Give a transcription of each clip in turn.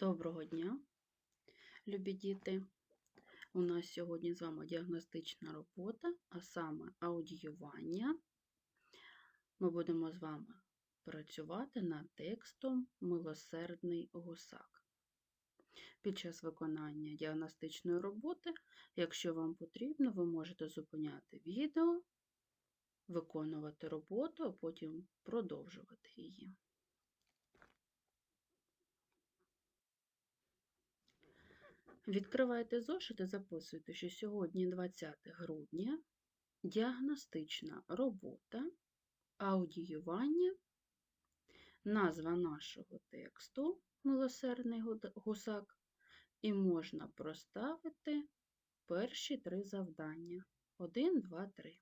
Доброго дня, любі діти! У нас сьогодні з вами діагностична робота, а саме аудіювання. Ми будемо з вами працювати над текстом Милосердний гусак. Під час виконання діагностичної роботи, якщо вам потрібно, ви можете зупиняти відео, виконувати роботу, а потім продовжувати її. Відкривайте зошит і записуйте, що сьогодні 20 грудня, діагностична робота, аудіювання, назва нашого тексту Милосердний гусак, і можна проставити перші три завдання. 1, 2, 3.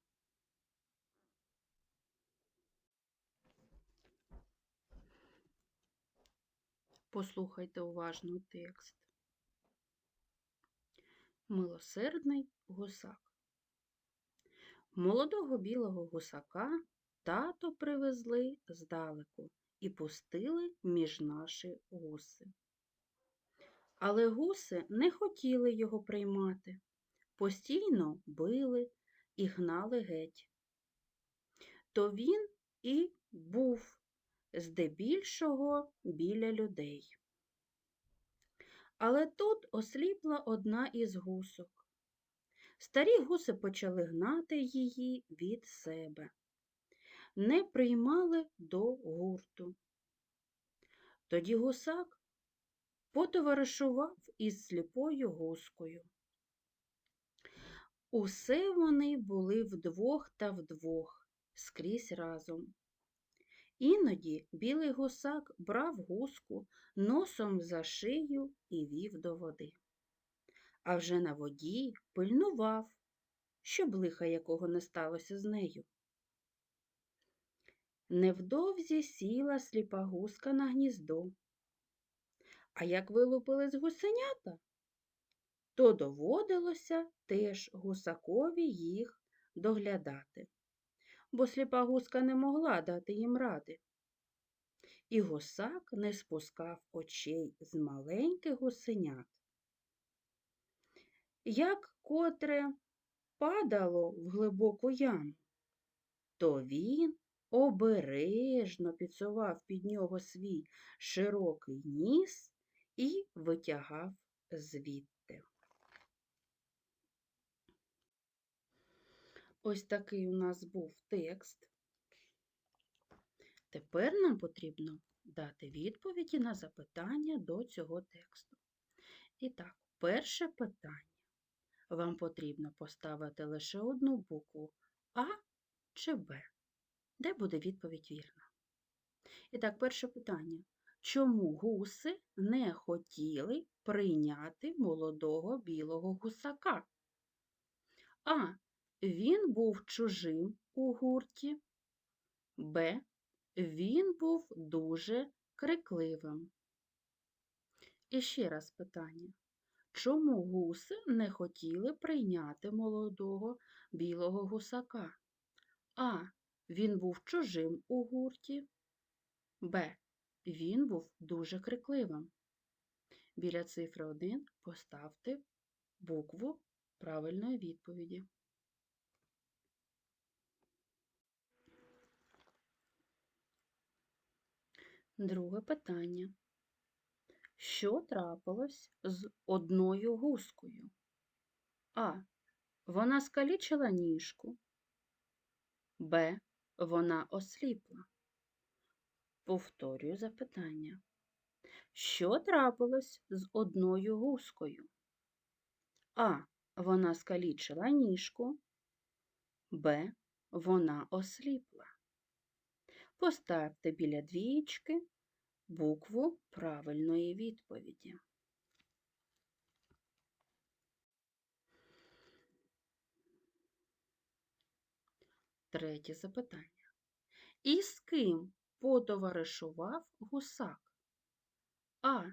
Послухайте уважно текст. Милосердний гусак. Молодого білого гусака тато привезли здалеку і пустили між наші гуси. Але гуси не хотіли його приймати, постійно били і гнали геть. То він і був здебільшого біля людей. Але тут осліпла одна із гусок. Старі гуси почали гнати її від себе, не приймали до гурту. Тоді гусак потоваришував із сліпою гускою. Усе вони були вдвох та вдвох, скрізь разом. Іноді білий гусак брав гуску носом за шию і вів до води. А вже на воді пильнував, щоб лиха якого не сталося з нею. Невдовзі сіла сліпа гуска на гніздо. А як вилупились гусенята, то доводилося теж гусакові їх доглядати бо сліпа гуска не могла дати їм ради. І гусак не спускав очей з маленьких гусенят. Як котре падало в глибоку яму, то він обережно підсував під нього свій широкий ніс і витягав звідти. Ось такий у нас був текст. Тепер нам потрібно дати відповіді на запитання до цього тексту. І так, перше питання. Вам потрібно поставити лише одну букву А чи Б. Де буде відповідь вірна? І так, перше питання. Чому гуси не хотіли прийняти молодого білого гусака? А. Він був чужим у гурті. Б. Він був дуже крикливим. І ще раз питання. Чому гуси не хотіли прийняти молодого білого гусака? А. Він був чужим у гурті. Б. Він був дуже крикливим. Біля цифри 1 поставте букву правильної відповіді. Друге питання. Що трапилось з одною гускою? А. Вона скалічила ніжку. Б. Вона осліпла. Повторюю запитання. Що трапилось з одною гускою? А. Вона скалічила ніжку. Б. Вона осліпла. Поставте біля двієчки букву правильної відповіді. Третє запитання. І з ким потоваришував гусак? А.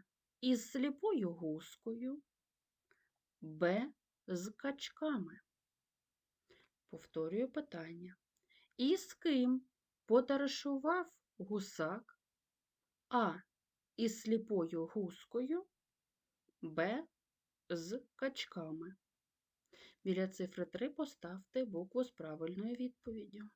Із сліпою гускою, Б. З качками. Повторюю питання. І з ким потаришував гусак А із сліпою гускою, Б з качками. Біля цифри 3 поставте букву з правильною відповіддю.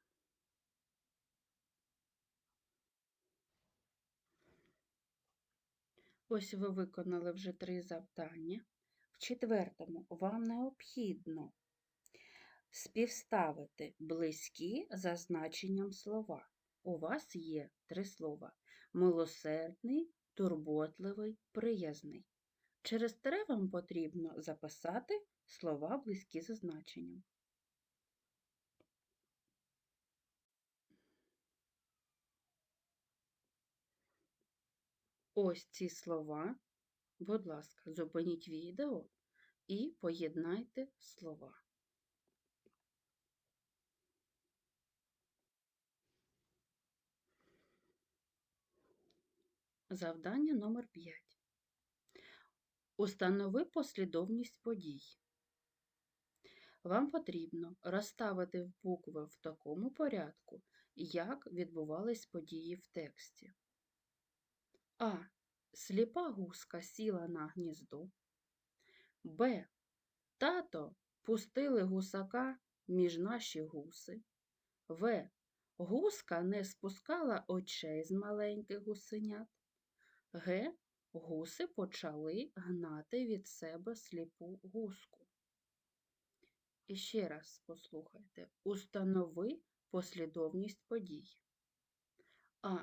Ось ви виконали вже три завдання. В четвертому вам необхідно співставити близькі за значенням слова. У вас є три слова: милосердний, турботливий, приязний. Через тире вам потрібно записати слова близькі за значенням. Ось ці слова. Будь ласка, зупиніть відео і поєднайте слова. Завдання номер 5. Установи послідовність подій. Вам потрібно розставити букви в такому порядку, як відбувались події в тексті. А. Сліпа гуска сіла на гніздо. Б. Тато пустили гусака між наші гуси. В. Гуска не спускала очей з маленьких гусенят. Г. Гуси почали гнати від себе сліпу гуску. І ще раз послухайте. Установи послідовність подій. А.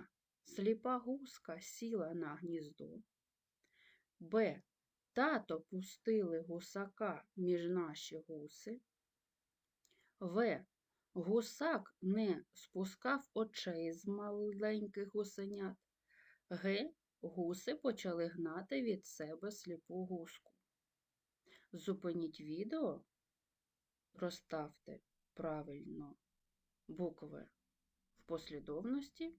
Сліпа гуска сіла на гніздо. Б. Тато пустили гусака між наші гуси. В. Гусак не спускав очей з маленьких гусенят. Г. Гуси почали гнати від себе сліпу гуску. Зупиніть відео, розставте правильно букви в послідовності.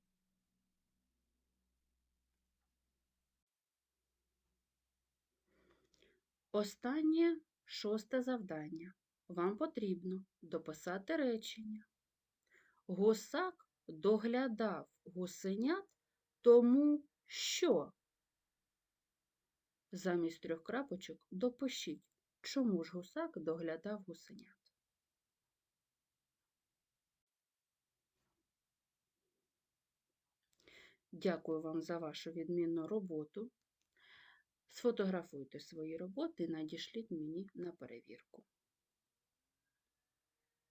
Останнє шосте завдання. Вам потрібно дописати речення. Гусак доглядав гусенят тому що. Замість трьох крапочок допишіть, чому ж гусак доглядав гусенят. Дякую вам за вашу відмінну роботу. Сфотографуйте свої роботи і надішліть мені на перевірку.